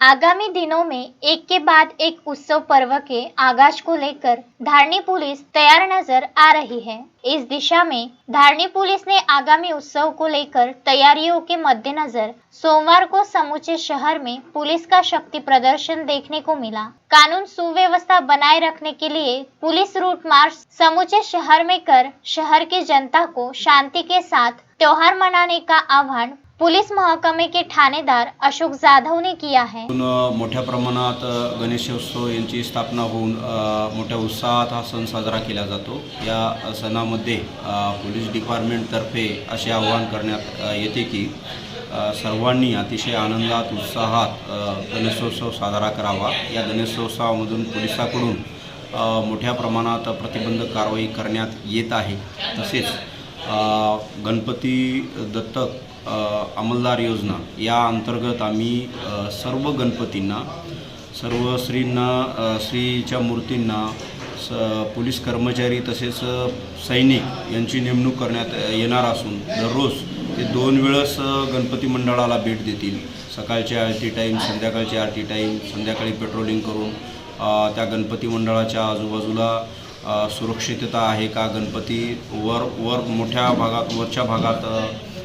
आगामी दिनों में एक के बाद एक उत्सव पर्व के आगाज़ को लेकर धारणी पुलिस तैयार नज़र आ रही है। इस दिशा में धारणी पुलिस ने आगामी उत्सव को लेकर तैयारियों के मद्देनजर सोमवार को समूचे शहर में पुलिस का शक्ति प्रदर्शन देखने को मिला। कानून सुव्यवस्था बनाए रखने के लिए पुलिस रूट मार्च समूचे शहर में कर शहर की जनता को शांति के साथ त्योहार मनाने का आह्वान पुलिस महकमे के ठाणेदार अशोक जाधव ने किया है मोठ्या प्रमाणात गणेशोत्सव यांची स्थापना होऊन मोठ्या उत्साहात हा सण साजरा केला जातो. या सणामध्ये पोलीस डिपार्टमेंटतर्फे असे आवाहन करण्यात येते की सर्वांनी अतिशय आनंदात उत्साहात गणेशोत्सव साजरा करावा. या गणेशोत्सवामधून पोलिसाकडून मोठ्या प्रमाणात प्रतिबंधक कारवाई करण्यात येत आहे. तसेच गणपती दत्तक अंमलदार योजना. या अंतर्गत आम्ही सर्व गणपतींना सर्व श्रींना श्रीच्या मूर्तींना स पोलीस कर्मचारी तसेच सैनिक यांची नेमणूक करण्यात येणार असून दररोज ते दोन वेळेस गणपती मंडळाला भेट देतील. सकाळची आरती टाईम संध्याकाळची आरती टाईम संध्याकाळी पेट्रोलिंग करून त्या गणपती मंडळाच्या आजूबाजूला सुरक्षितता आहे का? गणपती वर वर मोठ्या भागात वरच्या भागात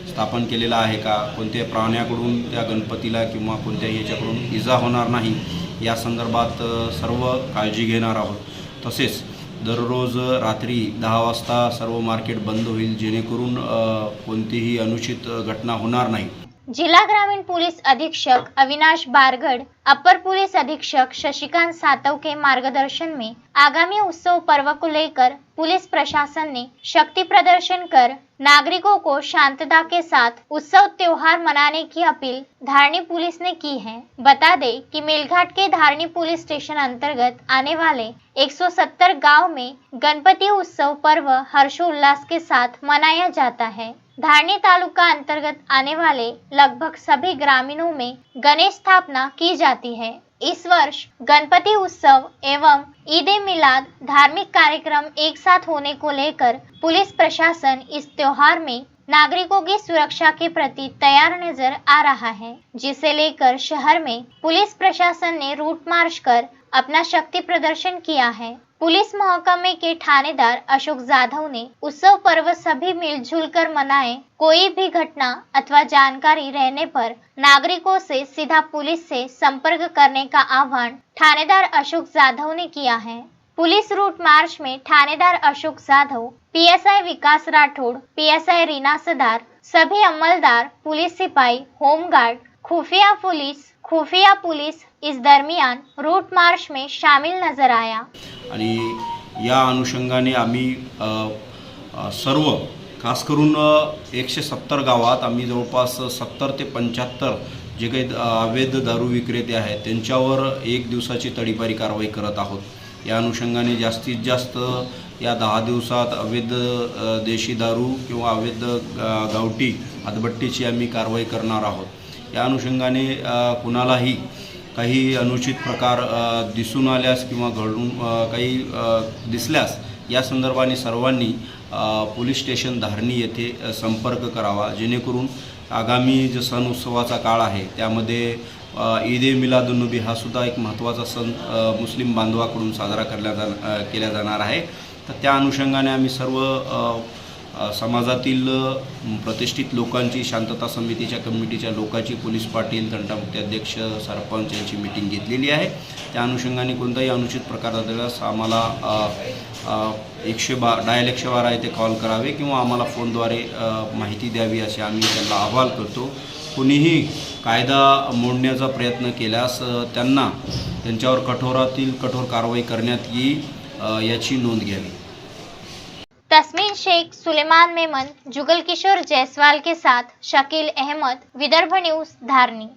स्थापन केलेला आहे का? कोणत्या प्राण्याकडून त्या गणपतीला किंवा कोणत्याही याच्याकडून इजा होणार नाही या संदर्भात सर्व काळजी घेणार आहोत. तसेच दररोज रात्री दहा वाजता सर्व मार्केट बंद होईल जेणेकरून कोणतीही अनुचित घटना होणार नाही. जिला ग्रामीण पुलिस अधीक्षक अविनाश बारगढ़ अपर पुलिस अधीक्षक शशिकांत सातव के मार्गदर्शन में आगामी उत्सव पर्व को लेकर पुलिस प्रशासन ने शक्ति प्रदर्शन कर नागरिकों को शांतता के साथ उत्सव त्योहार मनाने की अपील धारणी पुलिस ने की है। बता दे कि मेलघाट के धारणी पुलिस स्टेशन अंतर्गत आने वाले 170 गाँव में गणपति उत्सव पर्व हर्षोल्लास के साथ मनाया जाता है। धारनी तालुका अंतर्गत आने वाले लगभग सभी ग्रामीणों में गणेश स्थापना की जाती है। इस वर्ष गणपति उत्सव एवं ईद मिलाद धार्मिक कार्यक्रम एक साथ होने को लेकर पुलिस प्रशासन इस त्योहार में नागरिकों की सुरक्षा के प्रति तैयार नज़र आ रहा है, जिसे लेकर शहर में पुलिस प्रशासन ने रूट मार्च कर अपना शक्ति प्रदर्शन किया है। पुलिस महकमे के थानेदार अशोक जाधव ने उत्सव पर्व सभी मिलजुल कर मनाए। कोई भी घटना अथवा जानकारी रहने पर नागरिकों से सीधा पुलिस से संपर्क करने का आह्वान थानेदार अशोक जाधव ने किया है। पुलिस रूट मार्च में ठाणेदार अशोक जाधव पीएसआई विकास राठौड़ पीएसआई रीना सदार सभी अमलदार पुलिस सिपाही होमगार्ड खुफिया पुलिस खुफिया पुलिस इस दरमियान रूट मार्च में शामिल नजर आया। आणि या अनुषंगाने आम्ही अ, अ, सर्व खास करून एकशे सत्तर गावात आम्ही जवळपास सत्तर ते पंच्याहत्तर जे काही अ, अवैध दारू विक्रेते आहेत त्यांच्यावर एक दिवसाची तडीपारी कारवाई करत आहोत. या अनुषंगाने जास्तीत जास्त या दहा दिवसात अवैध देशी दारू किंवा अवैध गावठी हातभट्टीची आम्ही कारवाई करणार आहोत. या अनुषंगाने कुणालाही काही अनुचित प्रकार दिसून आल्यास किंवा घडून काही दिसल्यास या संदर्भाने सर्वांनी पोलीस स्टेशन धारणी येथे संपर्क करावा. जेणेकरून आगामी जो सण उत्सवाचा काळ आहे त्यामध्ये ईद ए मिलादुन्नबी हा सुद्धा एक महत्त्वाचा सण मुस्लिम बांधवाकडून साजरा करल्या जा केला जाणार आहे. तर त्या अनुषंगाने आम्ही सर्व समाजातील प्रतिष्ठित लोकांची शांतता समितीच्या कमिटीच्या लोकांची पोलीस पाटील तंटामुक्ती अध्यक्ष सरपंच यांची मिटिंग घेतलेली आहे. त्या अनुषंगाने कोणताही अनुचित प्रकार आम्हाला एकशे बा डायल एकशे बारा येथे कॉल करावे किंवा आम्हाला फोनद्वारे माहिती द्यावी असे आम्ही त्यांना अहवाल करतो. कुणीही कायदा मोडण्याचा प्रयत्न केल्यास त्यांना त्यांच्यावर कठोरातील कठोर कारवाई करण्यात येईल याची नोंद घ्यावी. तस्मीन शेख सुलेमान मेमन जुगल किशोर जायसवाल के साथ शकील अहमद विदर्भ न्यूज धारणी.